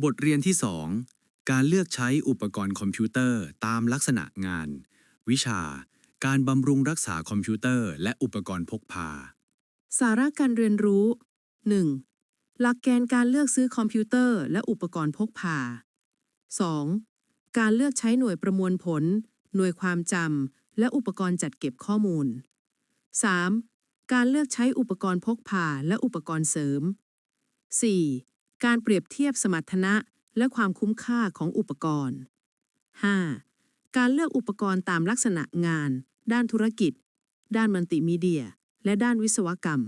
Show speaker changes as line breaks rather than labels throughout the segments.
บทเรียนที่ 2 การเลือกใช้อุปกรณ์คอมพิวเตอร์ตามลักษณะงาน วิชา การบำรุงรักษาคอมพิวเตอร์ และอุปกรณ์พกพา
สาระการเรียนรู้ 1. หลักเกณฑ์การเลือกซื้อคอมพิวเตอร์ และอุปกรณ์พกพา 2. การเลือกใช้หน่วยประมวลผล หน่วยความจำและอุปกรณ์จัดเก็บข้อมูล 3. การเลือกใช้อุปกรณ์พกพาและอุปกรณ์เสริม 4. การเปรียบเทียบสมรรถนะ และความคุ้มค่าของอุปกรณ์ 5. การเลือกอุปกรณ์ตามลักษณะงาน ด้านธุรกิจ ด้านมัลติมีเดีย และด้านวิศวกรรม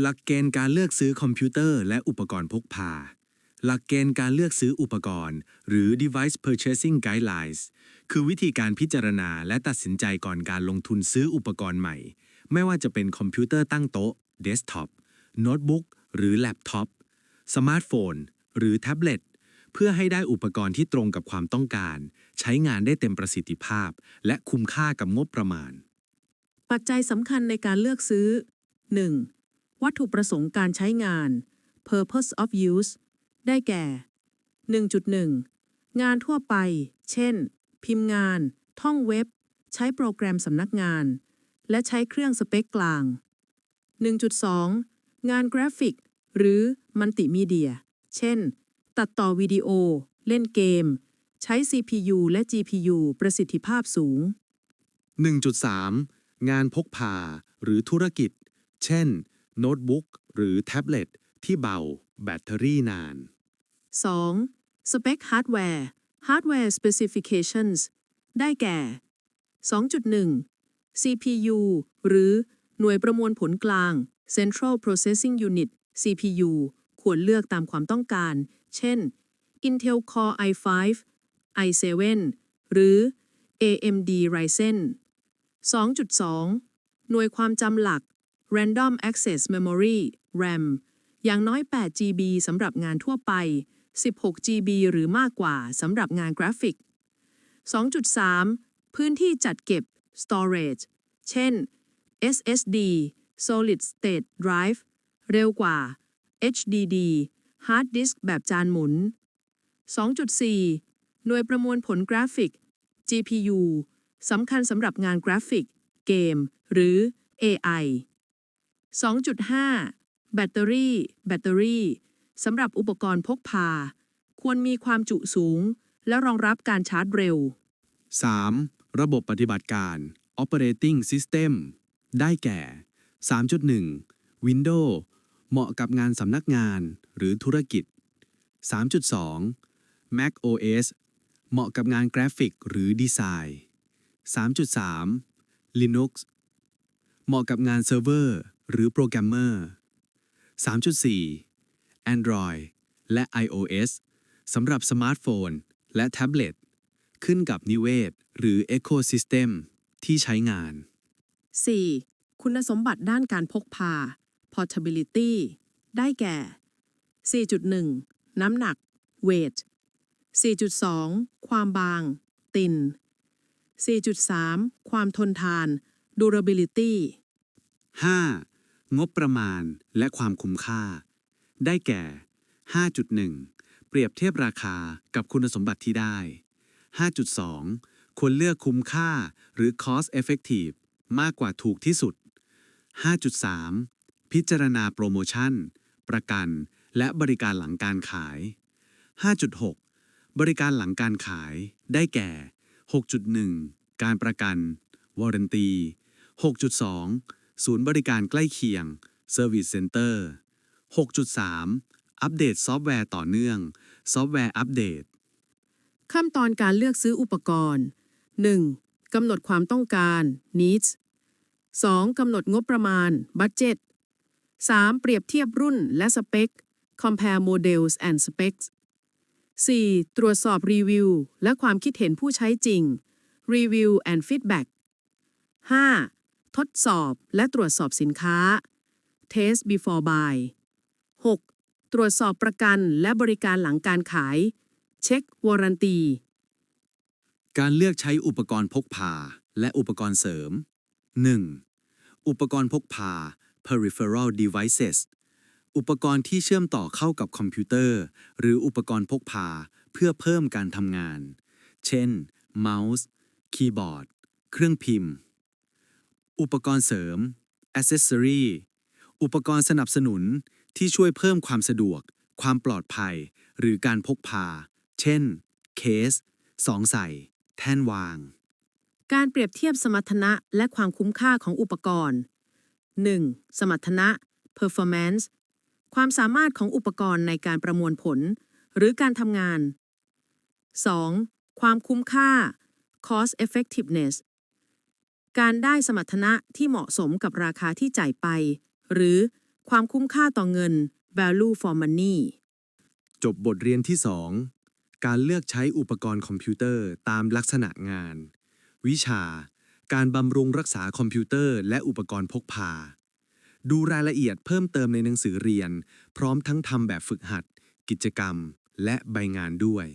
หลักเกณฑ์การเลือกซื้อคอมพิวเตอร์และอุปกรณ์พกพา หลักเกณฑ์การเลือกซื้ออุปกรณ์ หรือ device purchasing guidelines คือวิธีการพิจารณาและตัดสินใจก่อนการลงทุนซื้ออุปกรณ์ใหม่ ไม่ว่าจะเป็นคอมพิวเตอร์ตั้งโต๊ะ desktop โน้ตบุ๊กหรือแล็ปท็อป สมาร์ทโฟน หรือแท็บเล็ตเพื่อให้ได้อุปกรณ์ที่ตรงกับความต้องการ ใช้งานได้เต็มประสิทธิภาพ และคุ้มค่ากับงบประมาณ
ปัจจัยสำคัญในการเลือกซื้อ 1. วัตถุประสงค์การใช้งาน purpose of use ได้แก่ 1.1 งานทั่วไป เช่น พิมพ์งาน ท่องเว็บ ใช้โปรแกรมสำนักงาน และใช้เครื่องสเปคกลาง 1.2 งานกราฟิก หรือมัลติมีเดีย เช่น ตัดต่อวิดีโอ เล่นเกม ใช้ CPU และ GPU ประสิทธิภาพสูง
1.3 งานพกพา หรือธุรกิจ เช่น โน้ตบุ๊กหรือแท็บเล็ตที่เบา แบตเตอรี่นาน
2. Spec Hardware Hardware Specifications ได้แก่ 2.1 CPU หรือหน่วยประมวลผลกลาง Central Processing Unit CPU ควรเลือกตามความต้องการ เช่น Intel Core i5 i7 หรือ AMD Ryzen 2.2 หน่วยความจำหลัก Random Access Memory RAM อย่างน้อย 8 GB สำหรับงานทั่วไป 16 GB หรือมากกว่าสำหรับงานกราฟิก 2.3 พื้นที่จัดเก็บ storage เช่น SSD Solid State Drive เร็วกว่า HDD Hard Disk แบบจานหมุน 2.4 หน่วยประมวลผลกราฟิก GPU สำคัญสำหรับงานกราฟิก เกม หรือ AI 2.5 แบตเตอรี่ แบตเตอรี่สำหรับอุปกรณ์พกพา ควรมีความจุสูง และรองรับการชาร์จเร็ว
3. ระบบปฏิบัติการ operating system ได้แก่ 3.1 Windows เหมาะกับงานสำนักงานหรือธุรกิจ 3.2 Mac OS เหมาะกับงานกราฟิกหรือดีไซน์ 3.3 Linux เหมาะกับงานเซิร์ฟเวอร์หรือโปรแกรมเมอร์ 3.4 Android และ iOS สำหรับสมาร์ทโฟน และแท็บเล็ต ขึ้นกับนิเวศ หรือ Ecosystem ที่ใช้งาน
4. คุณสมบัติด้านการพกพา portability ได้แก่ 4.1 น้ำหนัก weight 4.2 ความบาง ติน 4.3 ความทนทาน durability
5. งบประมาณและความคุ้มค่า ได้แก่ 5.1 เปรียบเทียบราคากับคุณสมบัติที่ได้ 5.2 ควรเลือกคุ้มค่าหรือ cost effective มากกว่าถูกที่สุด 5.3 พิจารณาโปรโมชั่น ประกัน และบริการหลังการขาย 5.6 บริการหลังการขาย ได้แก่ 6.1 การประกัน Warranty 6.2 ศูนย์บริการใกล้เคียง Service Center 6.3 อัปเดตซอฟต์แวร์ต่อเนื่อง ซอฟต์แวร์อัปเดต
ขั้นตอนการเลือกซื้ออุปกรณ์ 1. กำหนดความต้องการ needs 2. กำหนดงบประมาณ budget 3. เปรียบเทียบรุ่นและสเปค compare models and specs 4. ตรวจสอบรีวิวและความคิดเห็นผู้ใช้จริง review and feedback 5. ทดสอบและตรวจสอบสินค้า test before buy 6. ตรวจสอบประกันและบริการหลังการขาย เช็ควอรันตี
การเลือกใช้อุปกรณ์พกพาและอุปกรณ์เสริม 1. อุปกรณ์พกพา peripheral devices อุปกรณ์ที่เชื่อมต่อเข้ากับคอมพิวเตอร์ หรืออุปกรณ์พกพา เพื่อเพิ่มการทำงาน เช่น เมาส์ คีย์บอร์ด เครื่องพิมพ์ อุปกรณ์เสริม accessory อุปกรณ์สนับสนุนที่ช่วยเพิ่มความสะดวก ความปลอดภัย หรือการพกพา เช่น เคส สองใส่ แท่นวาง
การเปรียบเทียบสมรรถนะและความคุ้มค่าของอุปกรณ์ 1. สมรรถนะ performance ความสามารถของอุปกรณ์ในการประมวลผล หรือการทำงาน 2. ความคุ้มค่า cost effectiveness การได้สมรรถนะที่เหมาะสมกับราคาที่จ่ายไป หรือความคุ้มค่าต่อเงิน value for money
จบบทเรียนที่ 2 การเลือกใช้อุปกรณ์คอมพิวเตอร์ตามลักษณะงาน วิชา การบำรุงรักษาคอมพิวเตอร์ และอุปกรณ์พกพา ดูรายละเอียดเพิ่มเติมในหนังสือเรียน พร้อมทั้งทำแบบฝึกหัด กิจกรรม และใบงานด้วย